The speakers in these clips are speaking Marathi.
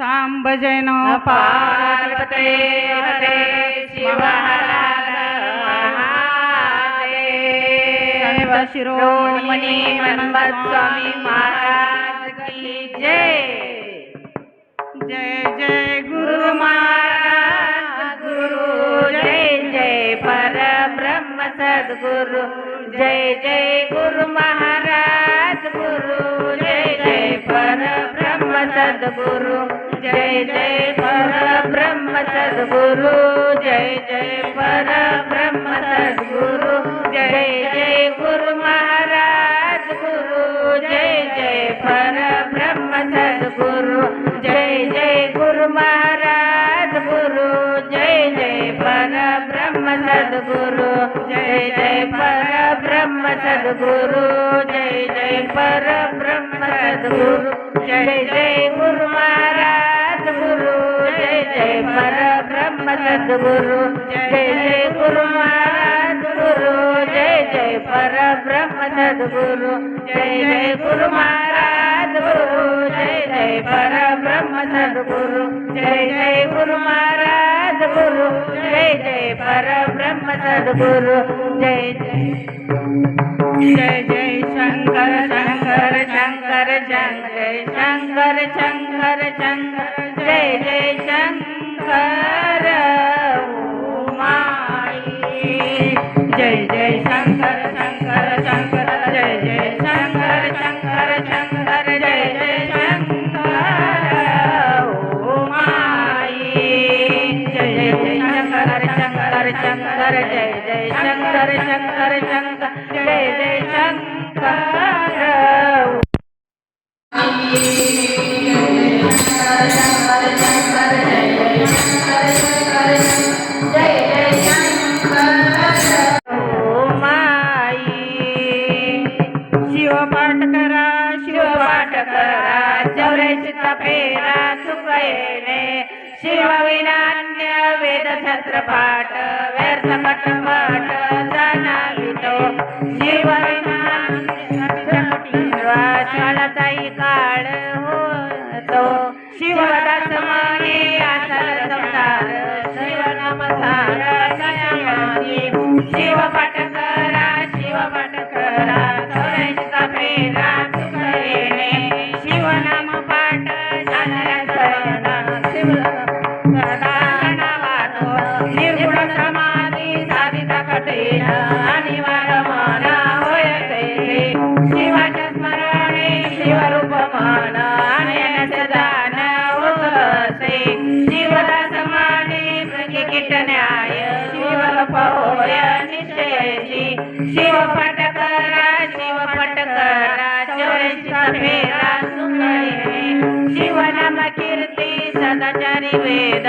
सांब जैन पार्वते हरे शिव हर संत शिरोमणी हनुमत स्वामी महाराज की जय। जय जय गुरु गुरु महाराज गुरु जय जय पर ब्रह्म सद्गुरु। जय जय गुरु महाराज गुरु जय जय पर ब्रह्म सद्गुरु। जय जय पर ब्रह्म सद्गुरु जय जय पर ब्रह्म सद्गुरु जय जय गुरु महाराज गुरु जय जय पर ब्रह्म सद्गुरु जय जय गुरु महाराज गुरु जय जय पर ब्रह्म सद्गुरु जय जय पर ब्रह्म सद्गुरु जय जय पर ब्रह्म सद्गुरु जय जय गुरु महाराज जय जय पर ब्रह्म सद्गुरु जय जय गुरु महाराज गुरु जय जय पर ब्रह्म सद्गुरु जय जय गुरु महाराज गुरु जय जय पर ब्रह्म सद्गुरु जय जय गुरु महाराज गुरु जय जय पर ब्रह्म सद्गुरु जय जय जय जय शंकर शंकर शंकर जय शंकर शंकर शंकर जय जय शंकर उमाई। जय जय शंकर शंकर शंकर जय जय शंकर शंकर शंकर जय जय शंकर माई जय जय शंकर शंकर शंकर जय जय शंकर शंकर शंकर ಸೇವಾ ಪಾಠ వేద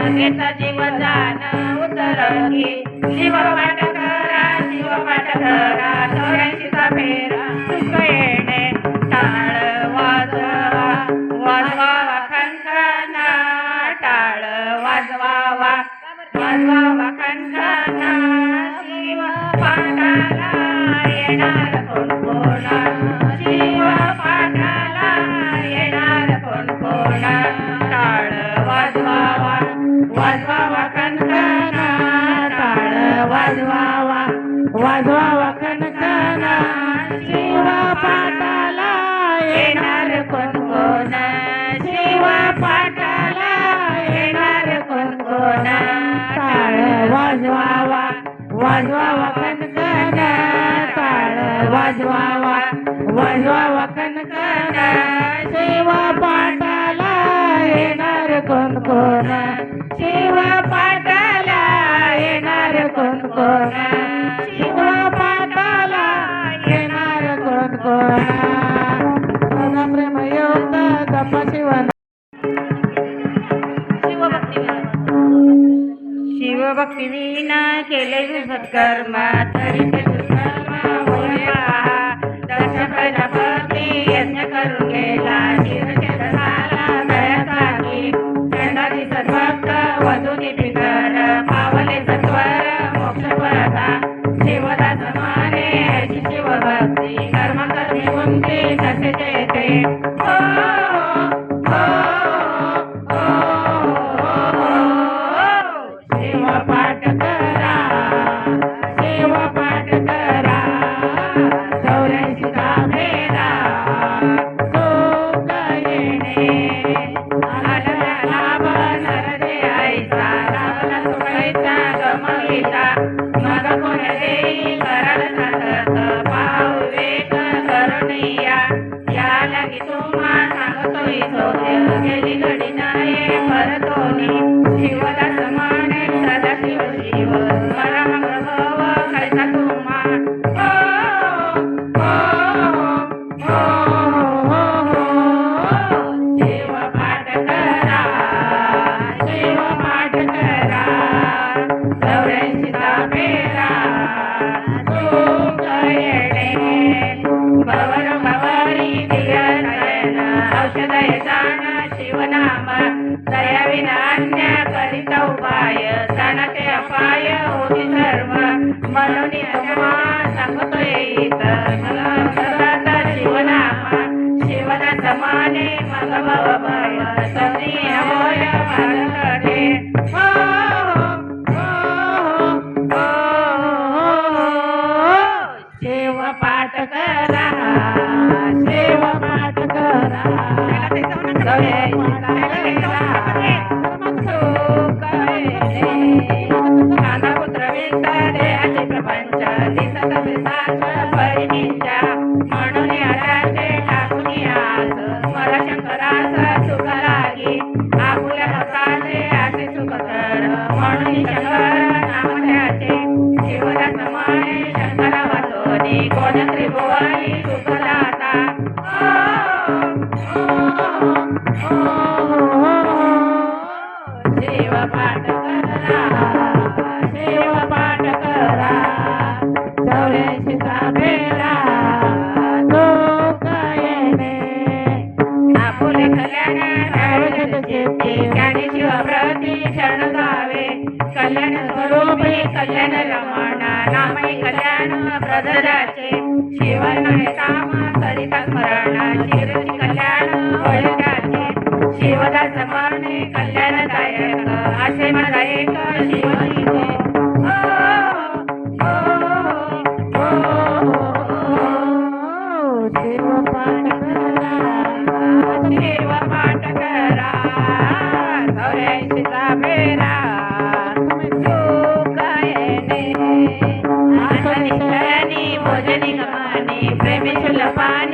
गंगेचा जीव जाण उतरंगी शिव पाठ करा शिव पाठ करा चौऱ्याऐंशीचा फेरा तुझ कोण कोण शिव पाटाला येणार कोण कोण? शिव पाटाला येणार कोण कोण? प्रेम येऊन जप शिव शिवभक्ती विना केले सत्कर्म तरी ते यज्ञ करून गेला शिव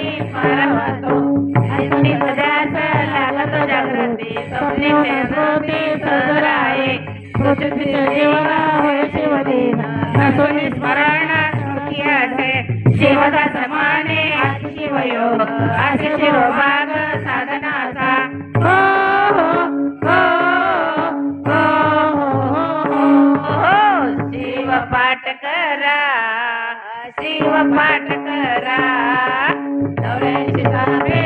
स्मरण शिव पाठ करा शिव पाठ Amén.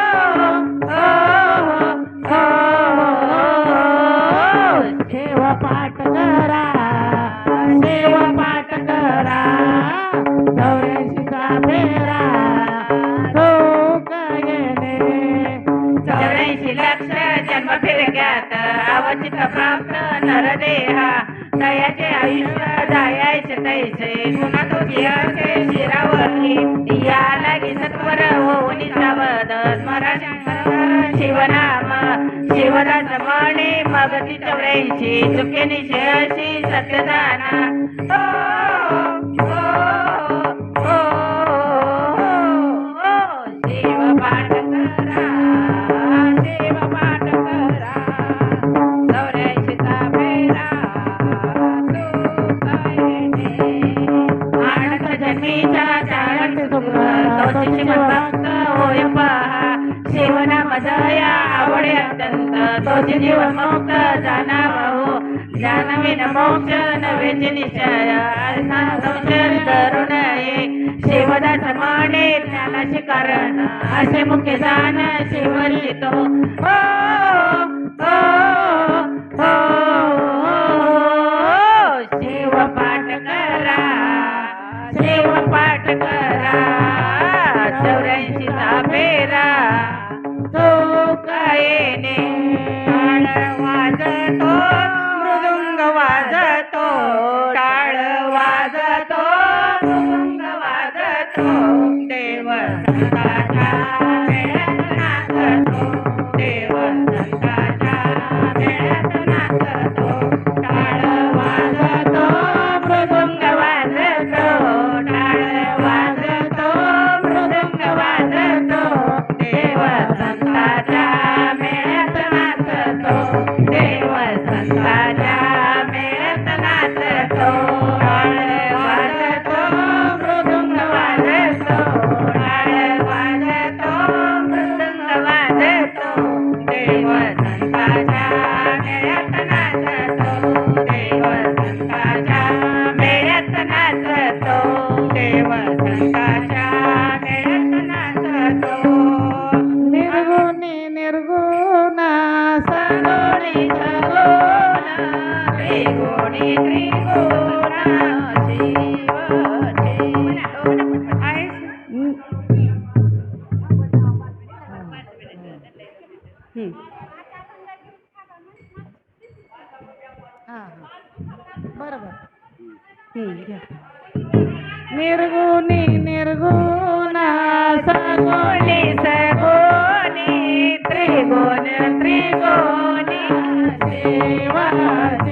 क्वचित प्राप्त नरदेहा दयाचे आयुष्य जायाचे तैसे. गुणा तुझी असे शिरावरली या लागी सत्वर होऊन स्मरा शंकर शिवनाम शिवदास म्हणे मग ती चौऱ्याऐंशी चुके निशेषी सत्यदाना. त्यांची होय पहा. शिवना मजया आवडे अत्यंत. तोचे जीवन मुक्त जाना भाऊ जानवी नमोक्ष नवेचे निश्चय. अर्थान संशय करू समाने ज्ञानाचे कारण. असे मुख्य जाण शिवलितो हो, हो, हो, हो. शिव पाठ करा. शिव पाठ करा. রে নে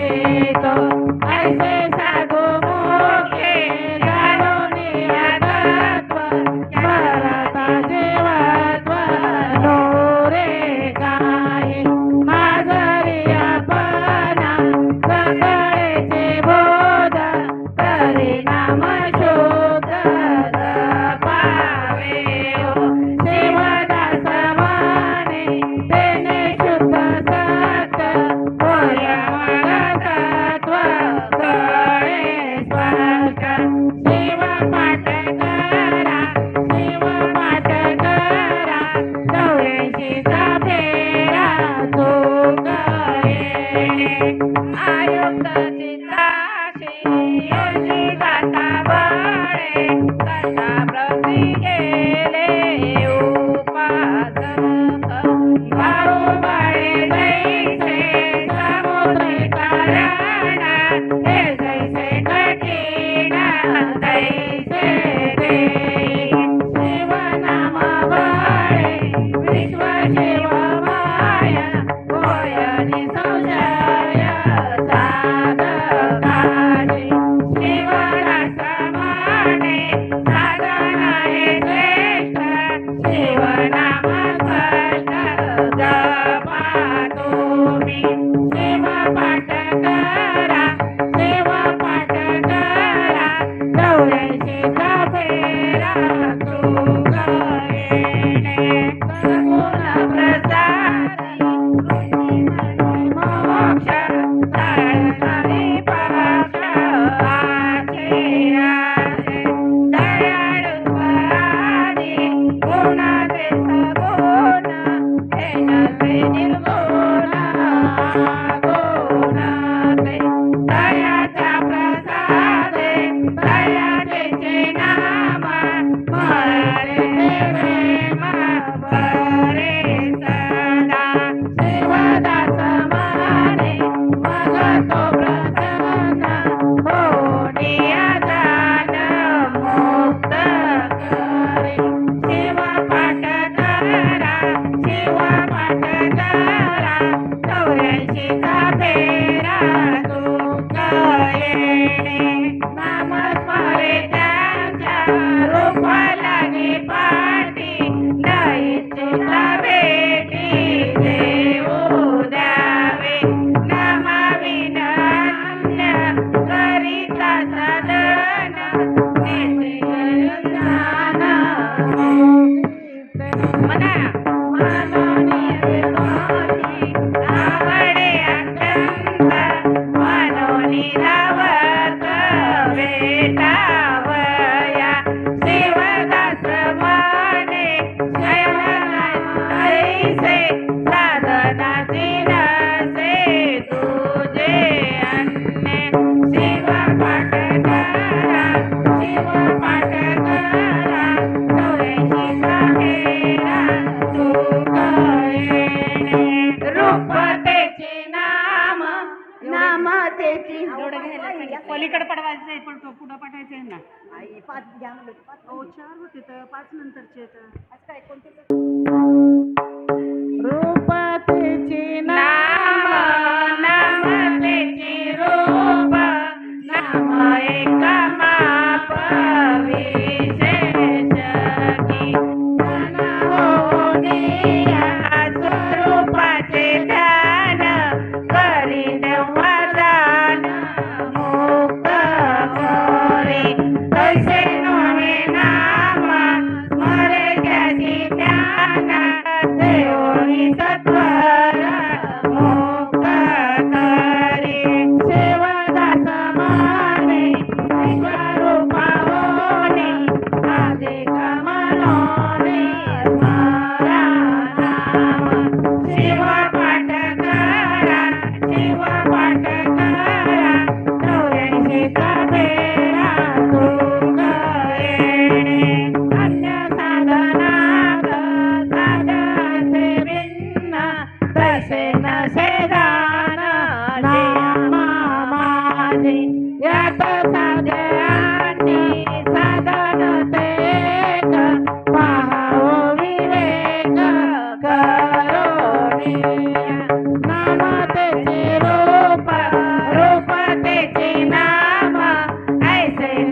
হবে Santa Rosita. म्हणजे पलीकडे पडवायचंय पण तो पुढं पाठवायचंय ना आई पाच घ्या म्हणलं पाच हो चार होते तर पाच नंतरचे तर आज काय कोणते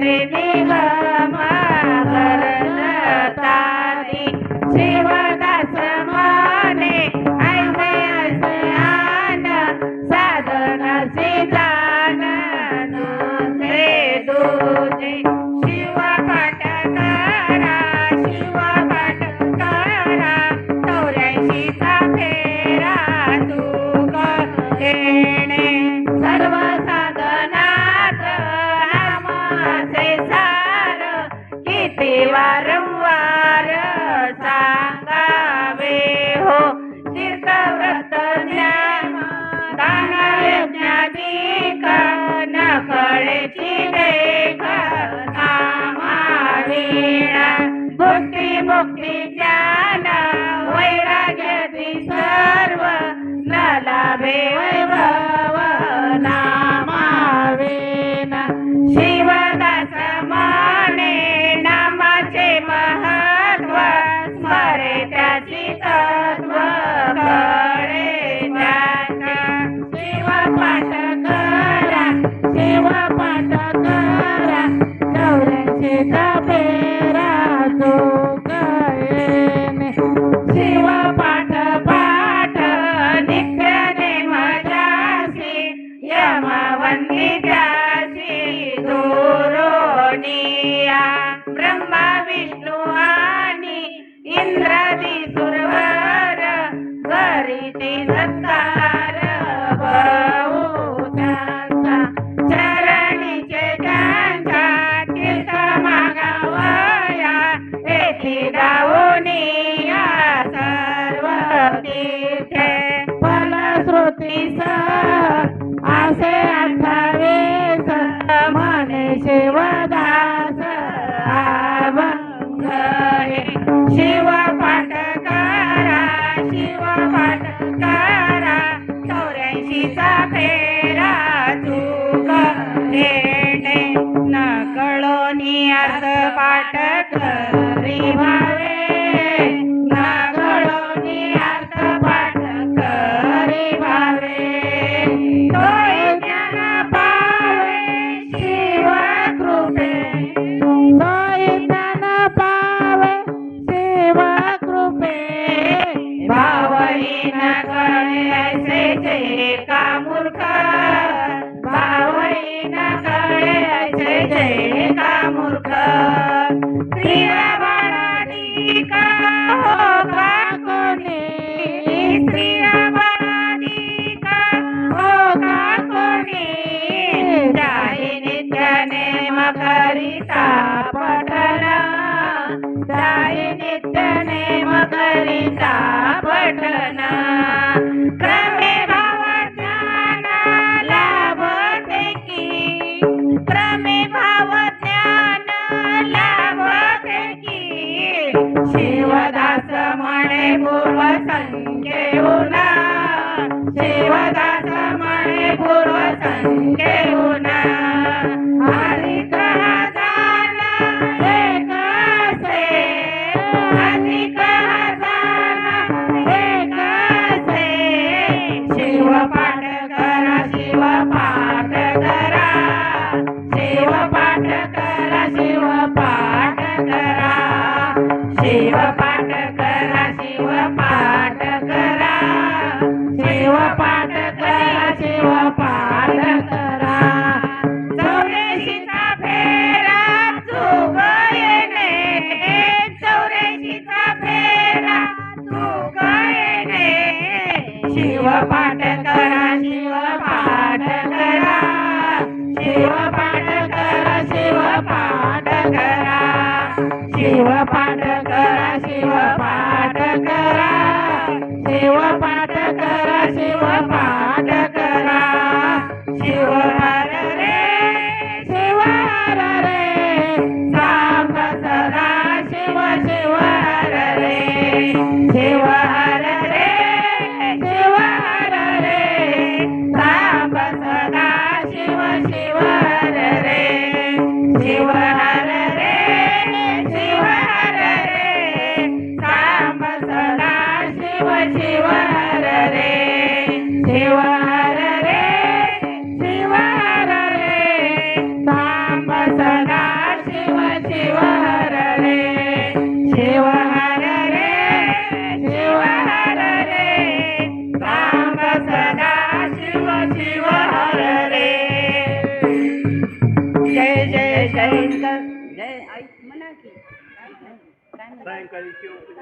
bebé. ज्ञान वैराग्याची सर्व नला वैभव. पूर्व संख्येऊना शिवदास म्हणे पूर्व संख्येऊना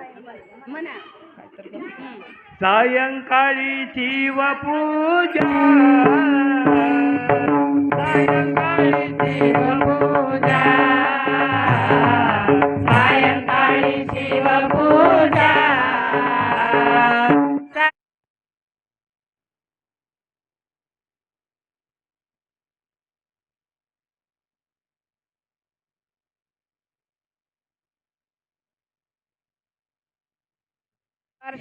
शिवपूजा म्हणा सायंकाळी शिवपूजा सायंकाळी शिवपूजा सायंकाळी Para